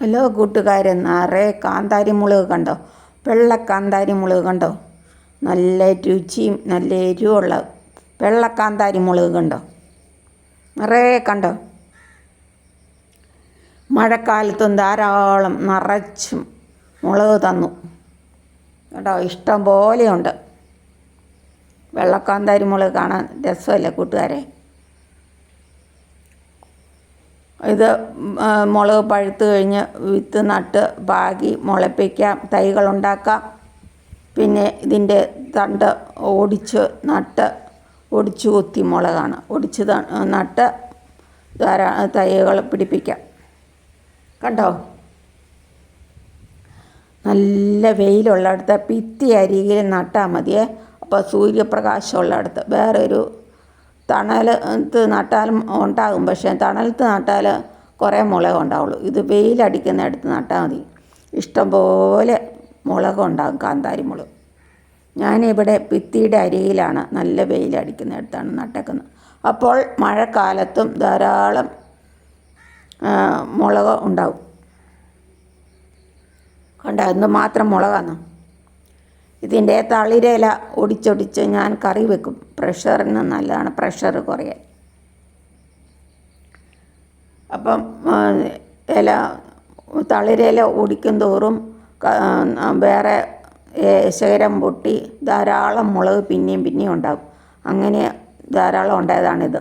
Hello കൂട്ടുകാരെ നിറയെ കാന്താരി മുളക് കണ്ടോ? വെള്ള കാന്താരി മുളക് കണ്ടോ? നല്ല രുചിയും നല്ല എരിവുള്ള വെള്ള കാന്താരി മുളക് കണ്ടോ? നിറയെ കണ്ടോ? മഴക്കാലത്തും ധാരാളം നിറച്ചും മുളക് തന്നു. കേട്ടോ ഇഷ്ടം പോലെയുണ്ട് വെള്ളക്കാന്താരി മുളക് കാണാൻ രസമല്ലേ കൂട്ടുകാരെ? ഇത് മുളക് പഴുത്ത് കഴിഞ്ഞ് വിത്ത് നട്ട് പാകി മുളപ്പിക്കാം. തൈകളുണ്ടാക്കാം. പിന്നെ ഇതിന്റെ തണ്ട് ഓടിച്ച് നട്ട് ഒടിച്ചു കുത്തി മുളകാണ്. ഒടിച്ച് നട്ട് ധാരാ തൈകൾ പിടിപ്പിക്കാം. കണ്ടോ? നല്ല വെയിലുള്ളിടത്ത് ഭിത്തി അരികിൽ നട്ടാൽ മതിയേ. അപ്പോൾ സൂര്യപ്രകാശമുള്ളിടത്ത്. വേറൊരു തണലത്ത് നട്ടാലും ഉണ്ടാകും. പക്ഷേ തണലത്ത് നട്ടാൽ കുറേ മുളക് ഉണ്ടാവുള്ളൂ. ഇത് വെയിലടിക്കുന്ന വെയിലടിക്കുന്നിടത്ത് നട്ടാൽ മതി. ഇഷ്ടംപോലെ മുളക് ഉണ്ടാകും കാന്താരി മുളക്. ഞാനിവിടെ ഭിത്തിയുടെ അരിയിലാണ് നല്ല വെയിലടിക്കുന്ന അടുത്താണ് നട്ടേക്കുന്നത്. അപ്പോൾ മഴക്കാലത്തും ധാരാളം മുളക് ഉണ്ടാവും. കണ്ട? എന്ത് മാത്രം മുളകാണ്. ഇതിന്റെ തളിരില ഒടിച്ചൊടിച്ച് ഞാൻ കറി വെക്കും. പ്രഷറിന് നല്ലതാണ്. പ്രഷർ കുറയാൻ. അപ്പം ഇല തളിരില ഒടിക്കും തോറും വേറെ ശകരം പൊട്ടി ധാരാളം മുളക് പിന്നെയും പിന്നെയും ഉണ്ടാകും. അങ്ങനെ ധാരാളം ഉണ്ടായതാണിത്.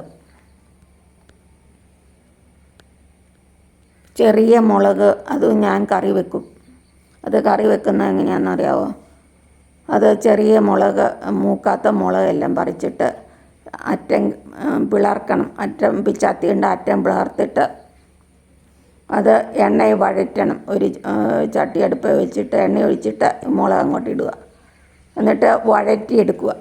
ചെറിയ മുളക് അത് ഞാൻ കറി വെക്കും. അത് കറി വെക്കുന്നത് എങ്ങനെയാണെന്ന് അത് ചെറിയ മുളക് മൂക്കാത്ത മുളക് എല്ലാം പറിച്ചിട്ട് അറ്റം പിളർക്കണം. അറ്റം പിച്ചാത്തിയുണ്ട് അറ്റം പിളർത്തിട്ട് അത് എണ്ണയിൽ വഴറ്റണം. ഒരു ചട്ടിയടുപ്പ് വെച്ചിട്ട് എണ്ണ ഒഴിച്ചിട്ട് മുളക് അങ്ങോട്ട് ഇടുക. എന്നിട്ട് വഴറ്റിയെടുക്കുക.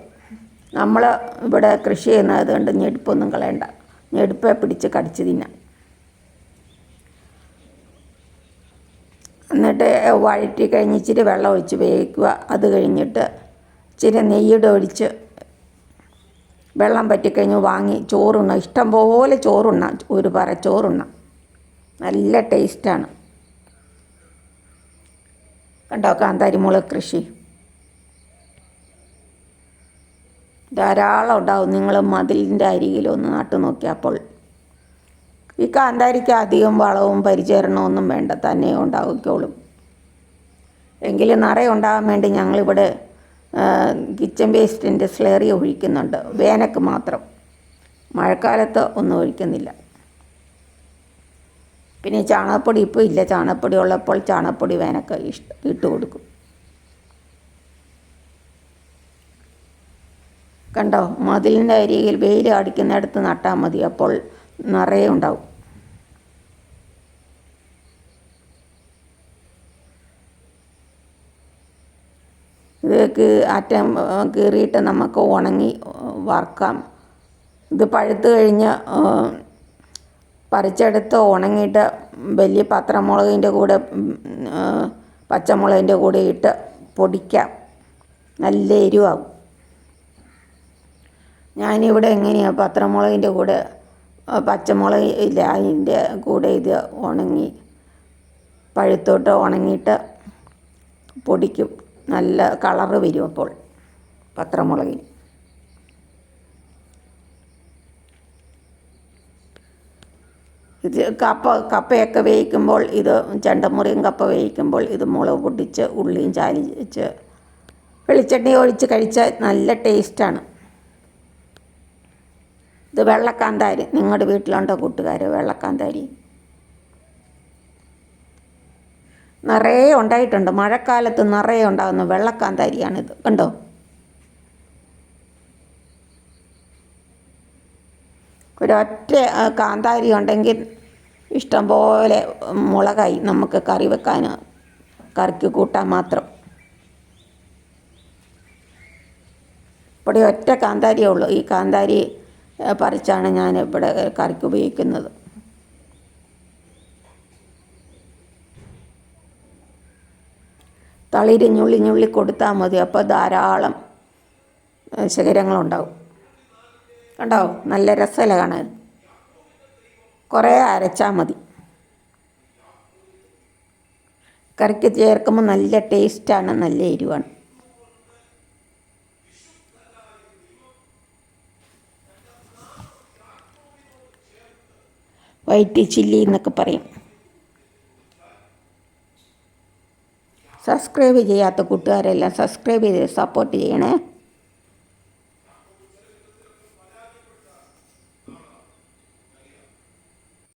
നമ്മൾ ഇവിടെ കൃഷി ചെയ്യുന്നത് കൊണ്ട് ഞെടുപ്പൊന്നും കളയണ്ട. ഞെടുപ്പെ പിടിച്ച് കടിച്ച് തിന്നാം. എന്നിട്ട് വഴറ്റി കഴിഞ്ഞ് ഇച്ചിരി വെള്ളം ഒഴിച്ച് വേവിക്കുക. അത് കഴിഞ്ഞിട്ട് ഇച്ചിരി നെയ്യുടെ ഒഴിച്ച് വെള്ളം പറ്റിക്കഴിഞ്ഞ് വാങ്ങി ചോറുണ്ണ. ഇഷ്ടം പോലെ ചോറുണ്ണ. ഒരു പറ ചോറുണ്ണ. നല്ല ടേസ്റ്റാണ് കണ്ടോ കാന്താരിമുളക് കൃഷി? ധാരാളം ഉണ്ടാവും. നിങ്ങൾ മതിലിന്റെ അരികിലൊന്ന് നട്ടു നോക്കിയപ്പോൾ ഈ കാന്താരിക്ക് അധികം വളവും പരിചരണമൊന്നും വേണ്ട തന്നെ ഉണ്ടാക്കിക്കോളും എങ്കിലും നിറയെ ഉണ്ടാകാൻ വേണ്ടി ഞങ്ങളിവിടെ കിച്ചൺ വേസ്റ്റിന്റെ സ്ലേറി ഒഴിക്കുന്നുണ്ട്. വേനക്ക് മാത്രം. മഴക്കാലത്ത് ഒന്നും ഒഴിക്കുന്നില്ല. പിന്നെ ചാണകപ്പൊടി ഇപ്പോൾ ഇല്ല. ചാണകപ്പൊടി ഉള്ളപ്പോൾ ചാണകപ്പൊടി വേനക്ക് ഇഷ്ട ഇട്ട് കൊടുക്കും. കണ്ടോ? മതിലിന്റെ അരികിൽ വെയിൽ അടിക്കുന്നിടത്ത് നട്ടാൽ മതി. അപ്പോൾ നിറയെ ഉണ്ടാവും. ഇത് അറ്റം കീറിയിട്ട് നമുക്ക് ഉണങ്ങി വറക്കാം. ഇത് പഴുത്ത് കഴിഞ്ഞ് പറിച്ചെടുത്ത് ഉണങ്ങിയിട്ട് വലിയ പത്രമുളകിന്റെ കൂടെ പച്ചമുളകിന്റെ കൂടെ ഇട്ട് പൊടിക്കാം. നല്ല എരിവാകും. ഞാനിവിടെ എങ്ങനെയാണ് പത്രമുളകിന്റെ കൂടെ പച്ചമുളക് ഇല്ല അതിന്റെ കൂടെ ഇത് ഉണങ്ങി പഴുത്തോട്ട് ഉണങ്ങിയിട്ട് പൊടിക്കും. നല്ല കളറ് വരും അപ്പോൾ പത്രമുളകിന്. ഇത് കപ്പ കപ്പയൊക്കെ വേവിക്കുമ്പോൾ ഇത് ചെണ്ടമുറിയും കപ്പ വേവിക്കുമ്പോൾ ഇത് മുളക് പൊട്ടിച്ച് ഉള്ളിയും ചാലിച്ച് വെളിച്ചെണ്ണ ഒഴിച്ച് കഴിച്ചാൽ നല്ല ടേസ്റ്റാണ് ഇത് വെള്ളക്കാന്താരി. നിങ്ങളുടെ വീട്ടിലുണ്ടോ കൂട്ടുകാർ വെള്ളക്കാന്താരി? നിറയെ ഉണ്ടായിട്ടുണ്ട്. മഴക്കാലത്ത് നിറയെ ഉണ്ടാകുന്ന വെള്ളക്കാന്താരിയാണിത്. കണ്ടോ? ഒരൊറ്റ കാന്താരി ഉണ്ടെങ്കിൽ ഇഷ്ടംപോലെ മുളകായി നമുക്ക് കറി വെക്കാൻ കറിക്ക് കൂട്ടാൻ മാത്രം. ഇവിടെ ഒറ്റ കാന്താരിയേ ഉള്ളൂ. ഈ കാന്താരി പറിച്ചാണ് ഞാൻ ഇവിടെ കറിക്ക് ഉപയോഗിക്കുന്നത്. തളിര് ഞുള്ളി ഞുള്ളി കൊടുത്താൽ മതി. അപ്പോൾ ധാരാളം ശകരങ്ങളുണ്ടാവും കണ്ടോ? നല്ല രസമല്ലേ കാണാൻ? കുറേ അരച്ചാൽ മതി. കറിക്ക് ചേർക്കുമ്പോൾ നല്ല ടേസ്റ്റാണ് നല്ല എരിവാണ്. വൈറ്റ് ചില്ലി എന്നൊക്കെ പറയും. സബ്സ്ക്രൈബ് ചെയ്യാത്ത കൂട്ടുകാരെല്ലാം സബ്സ്ക്രൈബ് ചെയ്ത് സപ്പോർട്ട് ചെയ്യണേ.